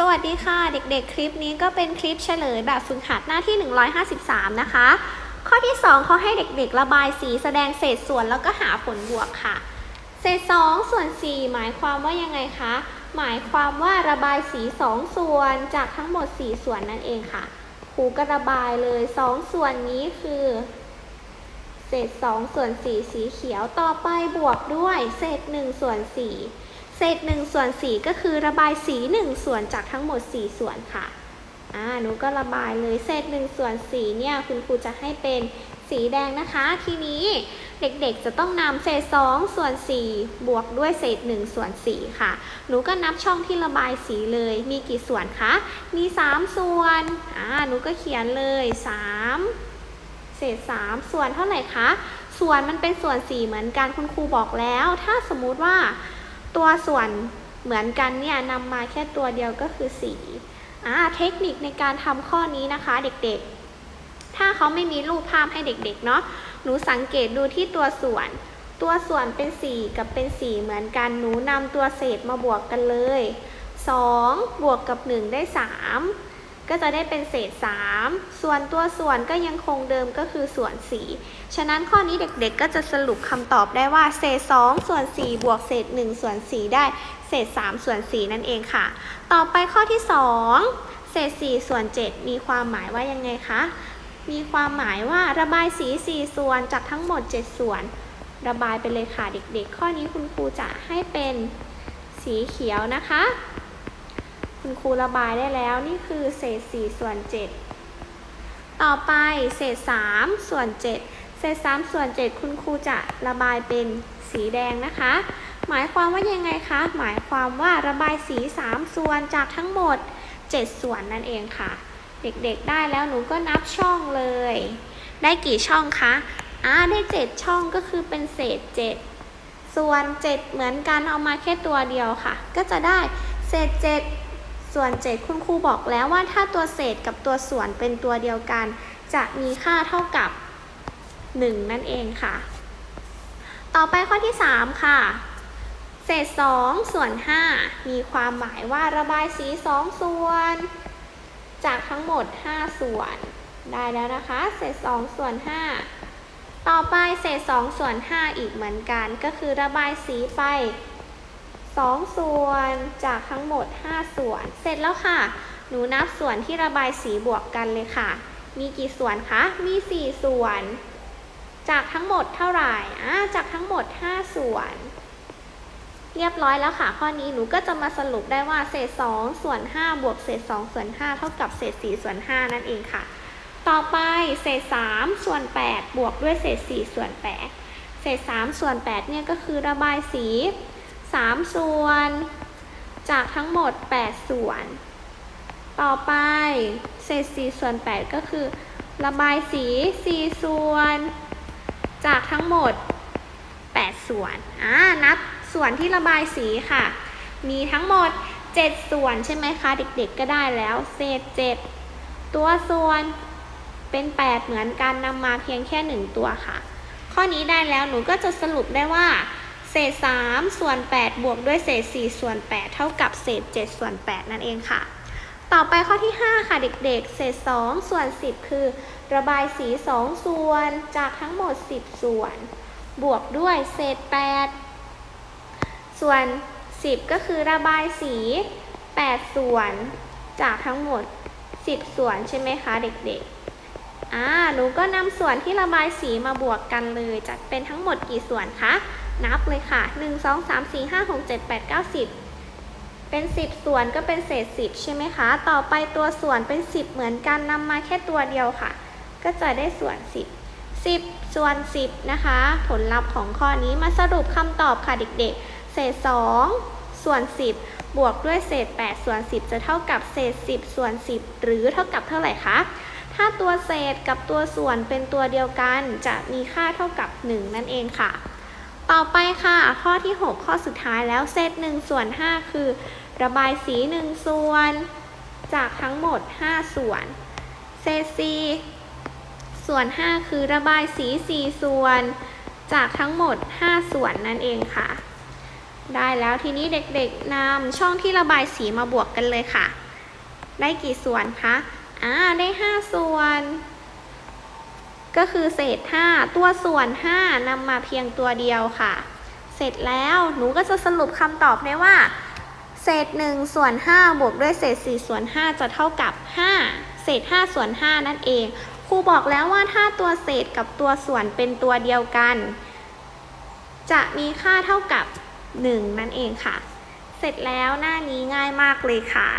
สวัสดีค่ะ เด็กๆ คลิปนี้ก็เป็นคลิปเฉลยแบบฝึกหัดหน้าที่ 153 นะคะ ข้อที่ 2 เขาให้เด็กๆ ระบายสีแสดงเศษส่วนแล้วก็หาผลบวกค่ะ เศษ 2 ส่วน 4 หมายความว่ายังไงคะ หมายความว่าระบายสี 2 ส่วนจากทั้งหมด 4 ส่วนนั่นเองค่ะ ครูก็ระบายเลย 2 ส่วนนี้คือ เศษ 2 ส่วน 4 สีเขียวต่อไปบวกด้วย เศษ 1 ส่วน 4 เศษ1ส่วน4ก็คือระบายสี1ส่วนจากทั้งหมด 4 ส่วนค่ะอ่าหนูก็ระบายเลยเศษ1ส่วน4เนี่ยคุณครูจะให้เป็นสีแดงนะคะ ทีนี้เด็กๆจะต้องนำเศษ2ส่วน4บวกด้วยเศษ1ส่วน4ค่ะ หนูก็นับช่องที่ระบายสีเลย มีกี่ส่วนคะ มี 3 ส่วน อ่า หนูก็เขียนเลย 3 เศษ 3 ส่วนเท่าไหร่คะ ส่วนมันเป็นส่วน 4 เหมือนกัน คุณครูบอกแล้ว ถ้าสมมุติว่า ตัวส่วนเหมือนกันเนี่ยนำมาแค่ตัวเดียวก็คือสีอ่าเทคนิคในการทำข้อนี้นะคะเด็กๆ ถ้าเขาไม่มีรูปภาพให้เด็กๆเนาะหนูสังเกตดูที่ตัวส่วน ตัวส่วนเป็นสีกับเป็นสีเหมือนกันหนูนำตัวเศษมาบวกกันเลย 2 บวกกับ 1 ได้ 3 ก็จะได้เป็นเศษ 3 ส่วนตัวส่วนก็ยังคงเดิมก็คือส่วน 4 ฉะนั้นข้อนี้เด็กๆ ก็จะสรุปคำตอบได้ว่าเศษ 2 ส่วน 4 บวกเศษ 1 ส่วน 4 ได้เศษ 3 ส่วน 4 นั่นเองค่ะ ต่อไปข้อที่ 2 เศษ 4 ส่วน 7 มีความหมายว่ายังไงคะ มีความหมายว่าระบายสี 4 ส่วนจากทั้งหมด 7 ส่วน ระบายไปเลยค่ะเด็กๆ ข้อนี้คุณครูจะให้เป็นสีเขียวนะคะ คุณครูระบายได้แล้วนี่คือเศษ 4 ส่วน 7 ต่อไปเศษ 3 ส่วน 7 เศษ 3 ส่วน 7 คุณครูจะระบายเป็นสีแดงนะคะ หมายความว่ายังไงคะ หมายความว่าระบายสี 3 ส่วนจากทั้งหมด 7 ส่วนนั่นเองค่ะ เด็กๆได้แล้วหนูก็นับช่องเลย ได้กี่ช่องคะอ่าได้ 7 ช่องก็คือเป็นเศษ 7ส่วน 7 เหมือนกันเอามาแค่ตัวเดียวค่ะ ก็จะได้เศษ 7 ส่วน 7 คุณครูบอกแล้วว่าถ้าตัวเศษกับตัวส่วนเป็นตัวเดียวกัน จะมีค่าเท่ากับ 1 นั่นเองค่ะ ต่อไปข้อที่ 3 ค่ะ เศษ 2 ส่วน 5 มีความหมายว่าระบายสี 2 ส่วน จากทั้งหมด 5 ส่วน ได้แล้วนะคะ เศษ 2 ส่วน 5 ต่อไปเศษ 2 ส่วน 5 อีกเหมือนกัน ก็คือระบายสีไป 2 ส่วนจากทั้งหมด 5 ส่วน เสร็จแล้วค่ะ หนูนับส่วนที่ระบายสีบวกกันเลยค่ะ มีกี่ส่วนคะ มี 4 ส่วน จากทั้งหมดเท่าไหร่อ่าจากทั้งหมด 5 ส่วน เรียบร้อยแล้วค่ะ ข้อนี้หนูก็จะมาสรุปได้ว่าเศษ 2 ส่วน 5 บวกเศษ 2 ส่วน 5 เท่ากับเศษ 4 ส่วน 5 นั่นเองค่ะ ต่อไปเศษ 3 ส่วน 8 บวกด้วยเศษ 4 ส่วน 8 เศษ 3 ส่วน 8 เนี่ยก็คือระบายสี 3 ส่วน จากทั้งหมด 8 ส่วน ต่อไป เศษ 4 ส่วน 8 ก็คือ ระบายสี 4 ส่วน จากทั้งหมด 8 ส่วน อ่า นับส่วนที่ระบายสีค่ะ มีทั้งหมด 7 ส่วนใช่ไหมคะ เด็กๆก็ได้แล้ว เศษ 7 ตัวส่วนเป็น 8 เหมือนกันนำมาเพียงแค่ 1 ตัวค่ะ ข้อนี้ได้แล้วหนูก็จะสรุปได้ว่า ศษ 3 ส่วน 8 บวกด้วยเศษ 4 ส่วน 8 เท่ากับเศษ 7 ส่วน 8 นั่นเองค่ะ ต่อไปข้อที่ 5 ค่ะเด็กๆ เศษ 2 ส่วน 10 คือ ระบายสี 2 ส่วนจากทั้งหมด 10 ส่วน บวกด้วยเศษ 8 ส่วน 10 ก็คือระบายสี 8 ส่วนจากทั้งหมด 10 ส่วนใช่ไหมคะเด็กๆอ่า หนูก็นำส่วนที่ระบายสีมาบวกกันเลย จะเป็นทั้งหมดกี่ส่วนคะ นับเลยค่ะ 1 2 3 4 5 6 7 8 9 10 เป็น 10 ส่วนก็เป็นเศษ 10 ใช่ไหมคะ ต่อไปตัวส่วนเป็น 10 เหมือนกันนำมาแค่ตัวเดียวค่ะ ก็จะได้ส่วน 10 10 ส่วน 10 นะคะ ผลลัพธ์ของข้อนี้มาสรุปคำตอบค่ะเด็กๆ เศษ 2 ส่วน 10 บวกด้วยเศษ 8 ส่วน 10 จะเท่ากับเศษ 10 ส่วน 10 หรือเท่ากับเท่าไหร่คะถ้าตัวเศษกับตัวส่วนเป็นตัวเดียวกันจะมีค่าเท่ากับ 1 นั่นเองค่ะ ต่อไปค่ะ ข้อที่ 6 ข้อสุดท้ายแล้วเศษ1ส่วน 5 คือ ระบายสี 1 ส่วน จากทั้งหมด 5 ส่วนเศษ4ส่วน 5 คือระบายสี 4 ส่วน จากทั้งหมด 5 ส่วนนั่นเองค่ะ ได้แล้วทีนี้เด็กๆนำช่องที่ระบายสีมาบวกกันเลยค่ะ ได้กี่ส่วนคะ อ่า ได้ 5 ส่วน ก็คือเศษ 5 ตัวส่วน 5นำมาเพียงตัวเดียวค่ะ เสร็จแล้วหนูก็จะสรุปคำตอบได้ว่า เศษ 1 ส่วน 5 บวกด้วยเศษ 4 ส่วน 5 จะเท่ากับ 5 เศษ 5 ส่วน 5 นั่นเองครูบอกแล้วว่าถ้าตัวเศษกับตัวส่วนเป็นตัวเดียวกัน จะมีค่าเท่ากับ 1 นั่นเองค่ะ เสร็จแล้วหน้านี้ง่ายมากเลยค่ะ